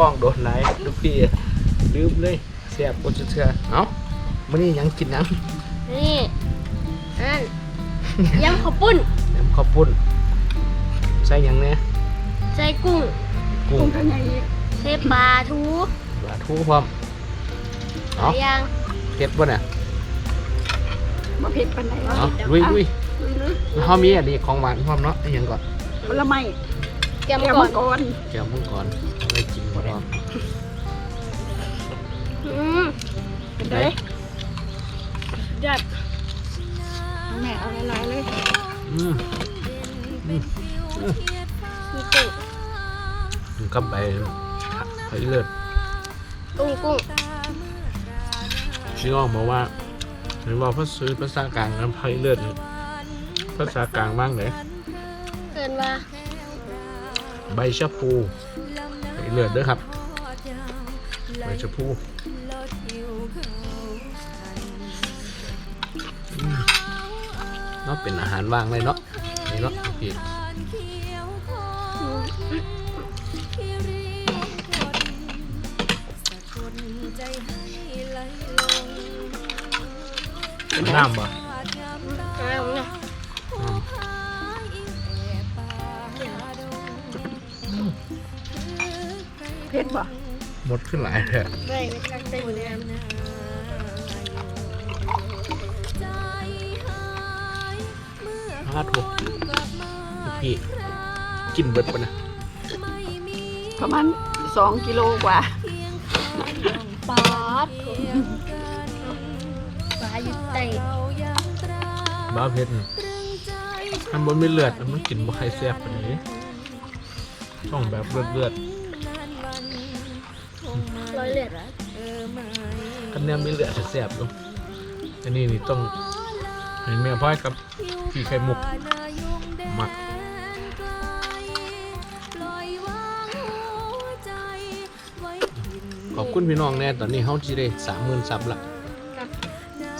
กล้องโดนไหนลูกพี่ลืมเลยแซ่บกดเชื่อเอ้ามื้อนี้หยังกินหยังนี่อันยำข้าวปุ้นแหนมข้าวปุ้นใส่หยังแหน่ใส่กุ้งกุ้งกุ้งกันยังอีกใส่ปลาทูปลาทูพร้อมหเอ้าลายอย่างเผ็ดบ่เนี่ยมาเผ็ดปันไหนเอ้าลุยลุยลุยเลยแล้วเฮามีอันนี้ของหวานพร้อมเนาะอันหยังก่อนผลไม้แกมแก้วก่อมันงกรแก้วมังกรเอา ไว้กินพร้อมอืมเป็นไหนไงจัดแม่เอาหลายๆเลยอืมอืมมีกุ้งถึงกับไปไปเลิศกุ้งกุ้งพี่น้องบอกว่าเห็นว่าพระซื้อภาษากลางน้ำไผ่เลือดนี่ภาษากลางบ้างเลยเกินว่าใบชะพูไผ่ เลือดเด้อครับใบชะพูอืมเนาะเป็นอาหารว่างเลยเนาะนี่เนาะพี่น้ำบ่อ้าวเนี่ยเผ็ดบ่หมดขึ้นหลายแท้ไม่ไม่ใช่ใส่หมดเลยพาทุกพี่กินเบิดปะนะประมาณสองกิโลกว่าปลาทูปลาอยู่ใต้บ้าเพชรนี่มันบนไม่เลือดมันกินบ่ใครแซ่บปานนี้ต้องแบบเลือดเลือด ร้อยเลือดๆกันเนี้ยไม่เลือดจะแซ่บอยู่อันนี้นี่ต้องเห็นแม่พ่อยกับพี่ไข่มุกหมักขอบคุณพี่น้องแน่ตอนนี้เฮาสิได้สามหมื่นซับละกับ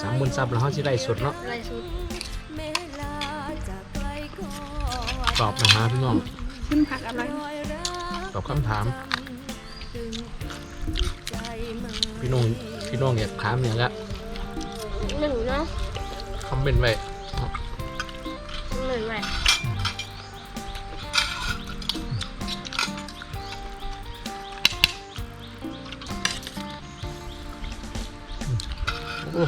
สามหมื่นซับแล้วเฮาสิได้สดเนาะอะไรสุดตอบนะฮะพี่น้องขึ้นผักอะไรตอบคำถาม พี่น้องพี่น้องอยากถามอย่างละหนึ่งเนาะคอมเมนต์ไว้หนึ่งไว้โอ้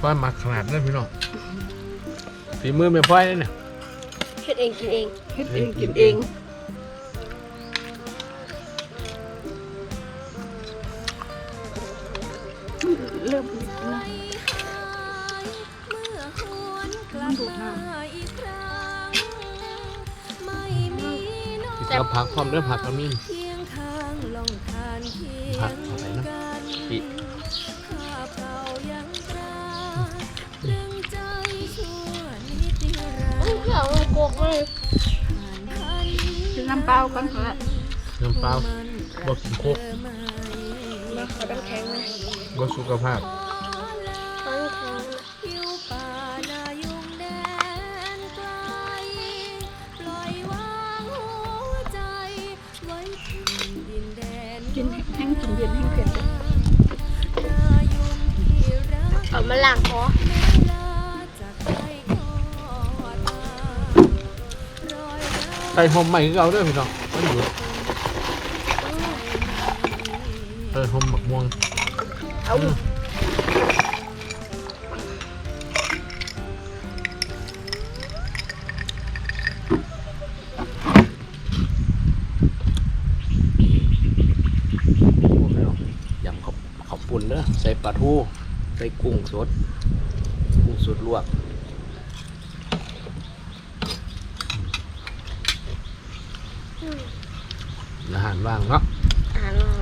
พ่อยมักขนาดนั้นพี่น้องฝีมือแม่พ่อยเลยเนี่ยเฮ็ดเองกินเองเฮ็ดเองกินเอง ที่เราพักพร้อมเรื่องผักกระมินผักเอาไปนะปีอุ้ยเผื่อมันโกกเลยกินน้ำเปล่าก่อนละน้ำเปล่าบ่กินโคกมาขอน้ำแข็งเลยบ่สุขภาพ กินแห้งกินเย็นแห้งเผ็ดเลยเอามาล้างคอไก่หอมใหม่ก็เอาด้วยพี่น้องไม่หยุดเออหอมหมักม่วงเอา ด้อใส่ปลาทูใส่กุ้งสด กุ้งสดลวกอาหารว่างเนาะอ่านว่า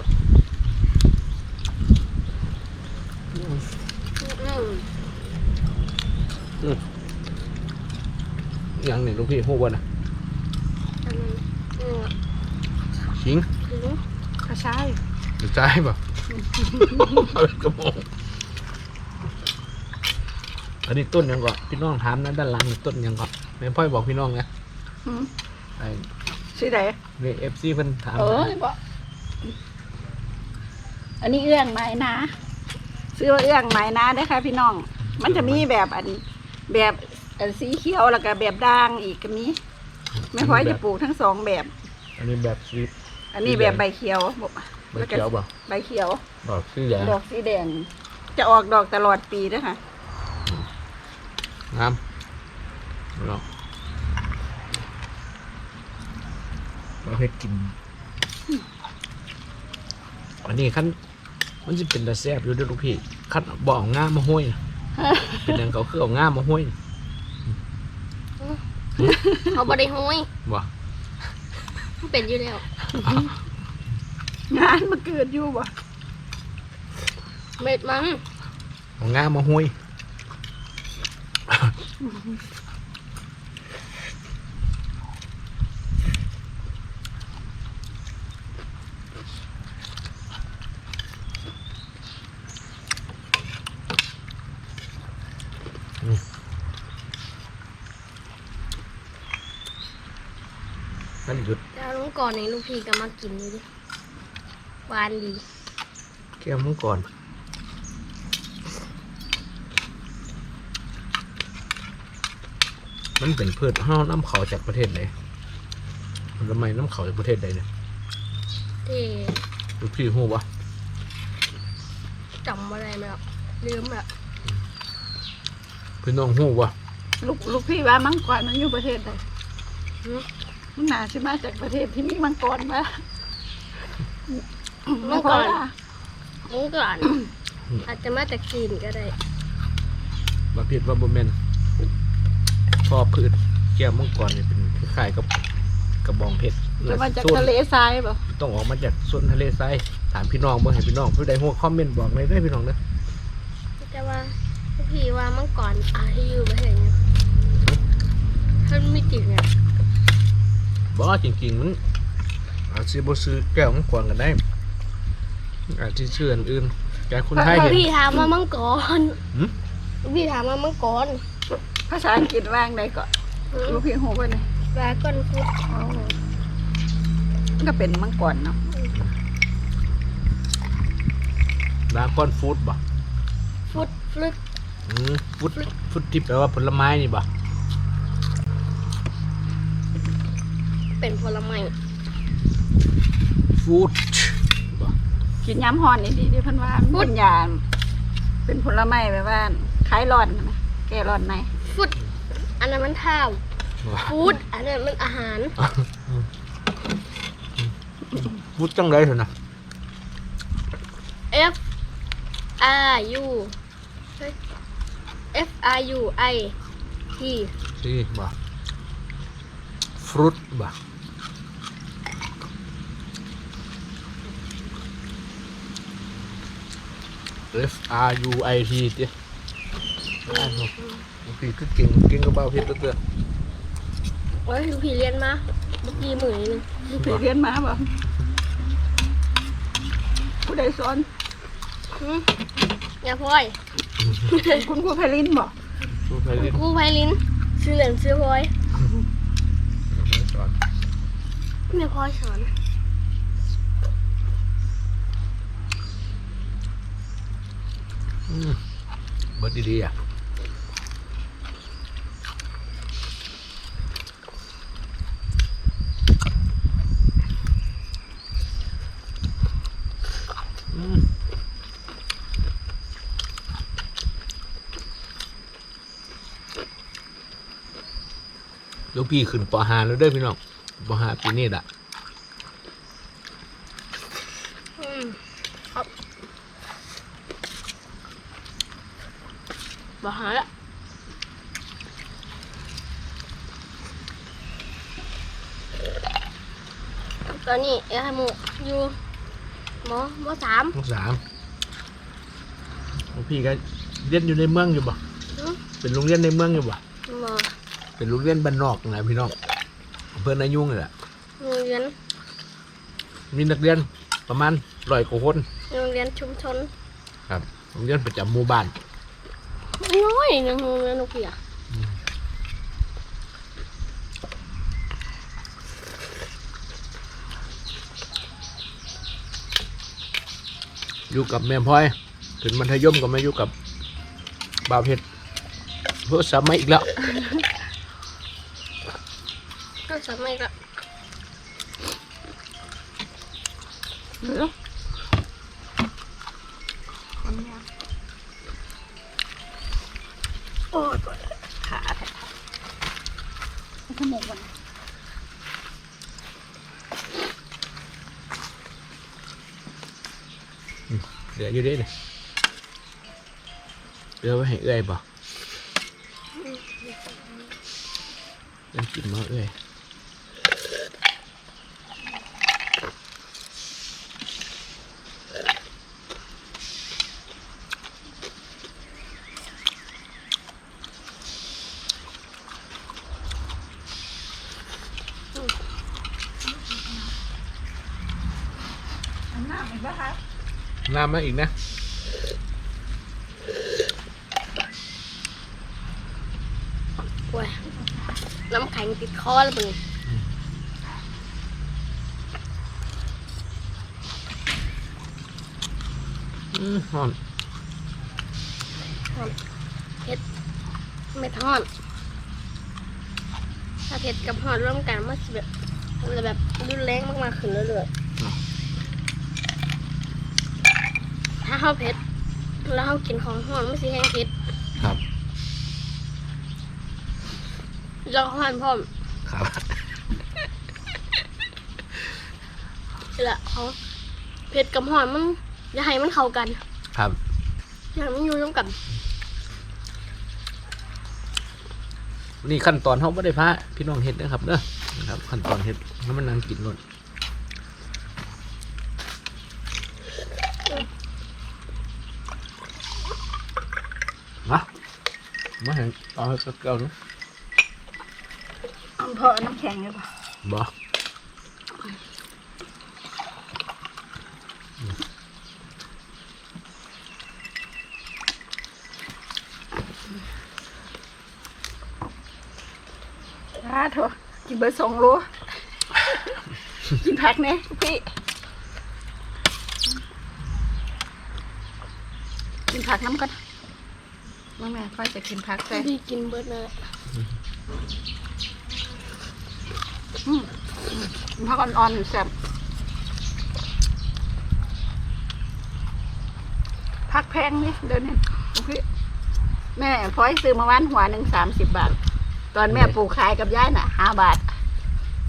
อืมยังหนึ่งลูกพี่หูบนะอันนั้นอืมชิงอืมกระชายห รือใจป่ะกระโปงอันนี้ต้นยังก่อนพี่น้องถามนะด้านหลังนี่ต้นยังก่อนแม่พ่อยบอกพี่น้องนะหืมไอ้สีไหนเวเอฟซีเพิ่นถามเออหาบ่อันนี้เอื้องไม้นะซื้อว่าเอื้องไม้นะได้อค่ะ พี่น้อง มันจะมีแบบอันแบบอันสีเขียวแล้วก็แบบด่างอีกก็มีไม่ค่อยจะปลูกทั้งสองแบบ อันนี้แบบสีอันนี้แบบใบเขียวบอก ใบเขียวบ่ใบเขียว ดอกสีแดงดอกสีแดง จะออกดอกตลอดปีด้วยค่ะงามเนาะเราให้กิน อันนี้ขั้นมันจะเป็นตาแซ่บอยู่เด้วยลูกพี่ขั้นบ่เอาง่ามมาห้อยน่ะเป็นอย่างเขาคือเอาง่ามมาห้อยน่ะเขาบริห้อยบ่มันเป็นอยู่แล้ว งานมาเกิดอยู่บ่เม็ดมันเอาง่ามมาห้อยนั่นหยุด แล้วลุงก่อนในลูกพี่ก็มากินอยู่ดิ หวานดีแก้มมังก่อนมันเป็นพืชห้าวน้ำเขาจากประเทศไหนผลไม้น้ำเขาจากประเทศใดเนี่ยที่ลูกพี่หูวะจำอะไรไม่หรอกลืมแบบพี่น้องหูวะลูกลูกพี่ว่ามังกรมันอยู่ประเทศใดมันน่าจะมาจากประเทศที่มีมังกรมา มังกรไค่อยว่าลุงก่อน อาจจะมาจากจีนก็ได้มาผิดว่าบแมนพอพืชแก้วมังกรเนี่ยเป็นคล้ายๆกับกระบองเพชรจะมาจากส่วนทะเลทรายบ่ต้องออกมาจากส่วนทะเลทรายถามพี่น้องเมื่อให้พี่น้องผู้ใดหัวคอมเมนต์บอกเลยได้พี่น้องเนอะแต่ว่าลูกพี่ว่าเมื่อก่อนอาที่อยู่ประเทศเนี้ยท่านไม่จริงอะบอกว่าจริงๆมันอาจจะบ่ซื้อแก้วมังกรกันได้ อาจจะชื่ออันอื่นแต่คนไทยลูเห็กนพี่ถามว่าเมื่อก่อนหืมลูกพี่ถามว่าเมื่อก่อนภาษาอังกฤษว่างใดก็ลูกพี่หูบ่เนี่ยแวาก่อนฟุตอ๋อมันก็เป็นมังกรเนาะดาคอนฟูดบ่ฟุตฟลุตอืมฟุดฟุดที่แปลว่าผลไม้นี่บ่เป็นผลไม้ฟูดบ่ กินย้ำฮอนนี่ดีเดิเพันว่ามันเป็นยาเป็นผลไม้แบบว่าคล้ายร้อนนะแก้ร้อนในฟุตอันนั้นมันข้าวบ่ฟูดอันนั้นมันอาหารฟูดจังไรเถอะนะ F R U เฮ้ย F R U I T สิบ่ฟรุตบ่ F R U I T ติอ่านบ่บางทีก็เก่งเก่งกับเบาเพชรตัวเตือโอ้ยลูกพี่เรียนมาเมื่อกี้หมื่นนึงลูกพี่เรียนมาบ่ผู้ใดสอนหึอย่าพลอยคุณครูไพลินบ่สู้ไปเล่นครูไพลินชื่อเหลืองชื่อพลอยสอน ไม่พลอยสอน อืม เบิดดีๆอะอืมเดี๋ยวพี่ขึ้นปอหาแล้วด้อพี่น้องปอหาปีนี้ละ อืมครับ บาหาละตอนนี้เอฮามุอยู่หมอหมอสามทั้งสามหลวงพี่ก็เรียนอยู่ในเมืองอยู่บ่หึเป็นโรงเรียนในเมืองอยู่บ่หมอเป็นโรงเรียนบ้านนอกนะพี่น้องอำเภอนายุ่งนี่แหละโรงเรียนมีนักเรียนประมาณร้อยกว่าคนโรงเรียนชุมชน ครับโรงเรียนประจำหมู่บ้าน น้อยหนึงโรงเรียนลูกเพียอยู่กับแม่พลอย ถึงมัธยมก็มาอยู่กับบ่าวเพชรโทรศัพท์มาอีกแล้วก็สมัยก็เดี๋ยว โอ้ยวดขาแท้ๆจมูกมันเหลืออยู่เด้เลยเหลือไว้ให้เอื้อยบ่ยังกินมาเอื้อย น้ำอีกแล้วคะ น้ำมาอีกนะ โอ้ยน้ำแข็งติดคอแล้วมึงอืมหอมไม่ทอดถ้าเผ็ดกับหอดร่วมกันมันจะแบบมันจะแบบรุนแรงมากๆขึ้นเรื่อยๆ ถ้าเขาเผ็ดแล้วเขากินของหอดไม่ใช่แห้งเผ็ดครับ แล้วก็หอนพร้อมครับนี่แหละเขาเผ็ดกับหอนมันอย่าให้มันเข้ากัน ครับอย่าให้มันอยู่ร่วมกัน นี่ขั้นตอนเขาไม่ได้พระพี่น้องเห็ดนะครับเด้อนะครับ ขั้นตอนเห็ดแล้วมันนั่งกินหมด มามาเห็นเอาให้สักเกลียวดูเพราะน้ำแข็งหรือเปล่าบ่อ่าโถกินเบอร์สองโลกินผักเนี่ยพี่ กินผักน้ำก่อ นมื่อแม่ค่อยจะกินผักใส่พี่กินเบิร์ดเลยอืมผักอ่อนๆแซ่บผักแพงนี่เดินเห็นโอเคแม่พลอยซื้อมาวันหัวหนึ่งสามสิบบาท ตอนแม่ปลูกขายกับย่ายน่ะห้าบาท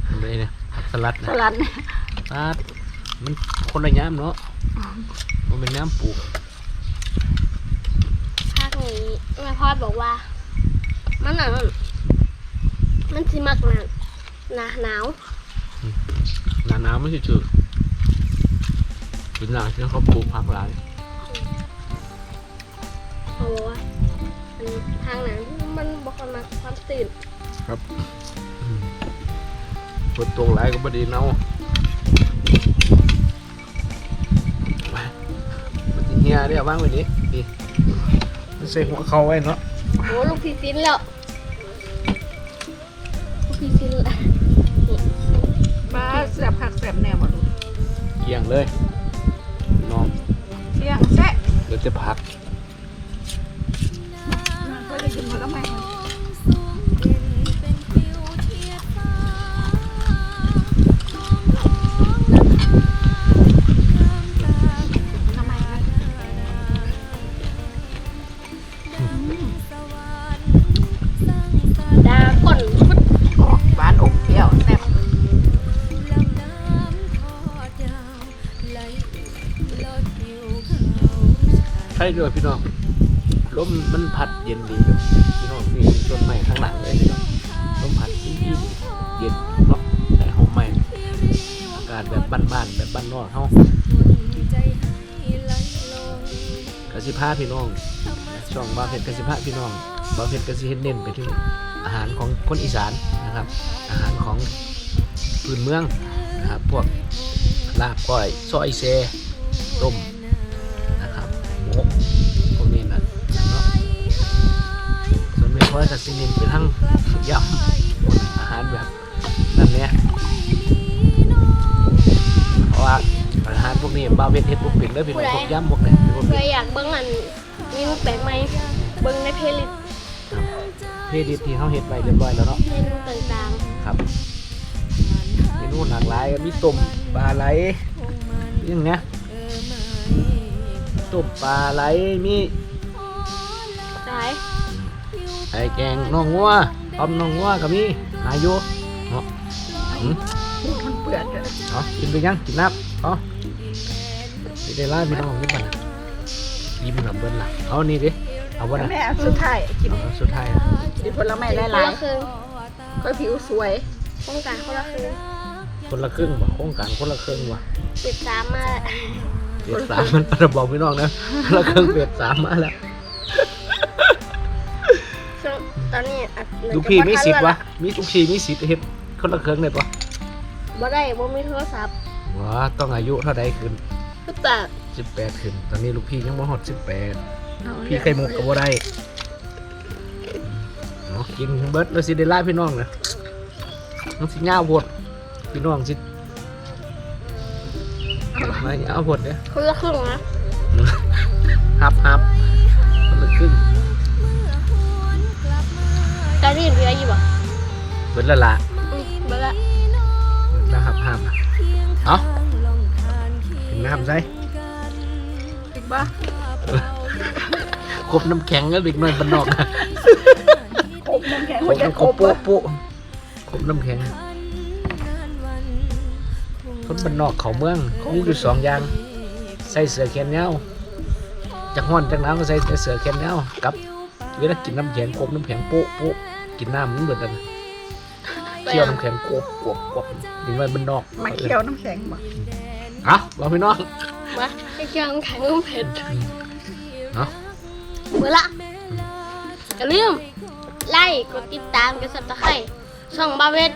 ทำไรเนี่ยผักสลัดสนะลัดเนี่ยสลัดมันคนละย้ำเนาะมันเป็นน้ำปลูกภาคนี้ แม่พ่อบอกว่า มันหนาวมันสิมักหนาหนาหนาวหนาหนาวไม่ใช่จืดเป็นหนาที่เขาปลูกผักหลายเขาบอกว่าอันทางนั้นมันบอกว่ามักความตื่นครับฝนตกหลายก็บ่ดีเนาไปมันสิเฮียเรียกว่างไว้นี้ดีมัน ใส่หัวเขาไว้เนาะโอ้ลูกพี่ฟินแล้วลูกพี่ฟินละบ้าแซ่บผักแซ่บแนวบ่รู้เกี่ยงเลยน้องเที่ยงแซ่บเดี๋ยวจะพักก็ได้กินผลไม้ ช่ด้วยพี่น้องลมมันพัดเย็นดีแบบพี่น้องนี่ต้นไม้ข้างหลังเลยพี่น้องลมพัดดีดีเย็นเนาะใส่หอมใหม่อากาศแบบบ้านๆแบบบ้านนอกเฮากสิพาพี่น้องช่องบาเพชรกสิพาพี่น้องบาเพชรกสิเฮ็ดเน้นไปที่อาหารของคนอีสานนะครับ อาหารของพื้นเมืองนะครับพวกลาบก้อยซอยเซต้ม หมูพวกนี้นะเนาะส่วนเมพ่อยกับซินินไปทั้งยำพวกอาหารแบบนั่นเนี้ยเพราะว่าอาหารพวกนี้บ้าเฮ็ดเฮ็ดพวกเป็นเด้อพี่น้องพวกยำพวกนี้พวกเพื่นี้อยากเบิ้งอันเมนูแปลกใหมเบิ้งในเพลย์ลิสต์เพลดิที่เฮาเฮ็ดไว้เรียบร้อยแล้วเนาะเมนูต่างครับเมนูหลากหลายมีต้มปลาไหลยังเงี้ย ต้มปลาไหลมีๆหลายไอแกงน่องงัวต้มน่องงัวก็มีอายุเนาะอืมมันเปื่อนเลยเอากินไปยังกินน้ำเอาสิได้ล่าพี่น้องนี่บันะยิ้มหนับเบิ้ลล่ะเอานี่ดิเอาบ่นะแม่สุดท้ายกินสุดท้ายกินผลไม้คนหลายละครึ่งๆก็ผิวสวยต้องการคนละครึ่งคนละครึ่งบ่โครงการคนละครึ่งว่ะเจ็ดสามมา เบียดสามมันจะบอกพี่น้องนะคนละครึ่งเบียดสามมาแล้วซึ่งตอนนี้อัดลูกพี่มีสิทธิ์วะ มีลูกพี่มีสิทธิ์เฮ็ดคนละครึ่งได้ปะบ่ได้บ่มีโทรศัพท์ว้าต้องอายุเท่าใดขึ้นคือแต่18ขึ้น ตอนนี้ลูกพี่ยังบ่ฮอด18พี่ไข่มุกก็บ่ได้เนาะกินเบิดแล้วสิได้ล่าพี่น้องนะมันสิยาวโพดพี่น้องสิ มายาวโพดเด้อคนละครึ่งนะฮับฮับคนละครึ่งตอนนี้เหลืออยู่บ่เบิดและละอืมเบิดละเบิดแล้วฮับฮับเอาถึงน้ำใส่กินบ่ครบน้ำแข็งแล้วเด็กน้อยบ้านนอกครบน้ำแข็งครหัวบใจน้ำคครรบบบ่ปุ๊ปุ๊ครบน้ำแข็ง คนบ้านนอกเขาเมืองมีอยู่สองอย่าง ใส่เสื้อแขนยาวจากห้อนจากหนาวก็ใส่แต่เสื้อแขนยาวกับเวลากินน้ำแข็งครบน้ำแข็งปุ๊ปุ๊กินน้ำมันเบิดกันเคี่ยวน้ำแข็งกวบกวบกวบเด็กน้อยบ้านนอกมาเคี่ยวน้ำแข็งบ่เอะบอกพี่น้องมาไอ้เครื่องแข็งน้ำเผ็ดเนาะเบิดละอย่าลืมไล่กดติดตามกดซับสไครต์ช่องบาเพชร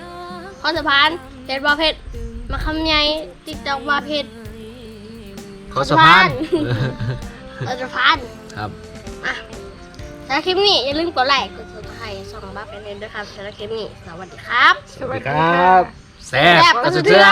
พรสะพานเพชรบาเพชร มาคำใหญ่ติ๊กตอกบาเพชรขอสะพานเราจะพานครับอะสำหรับคลิปนี้อย่าลืมกดไลค์กดซับสไครต์ช่องบาเพชรด้วยครับสำหรับคลิปนี้สวัสดีครับสสวัวัสสดีดีคครัรับ แซ่บกระสุนเจือ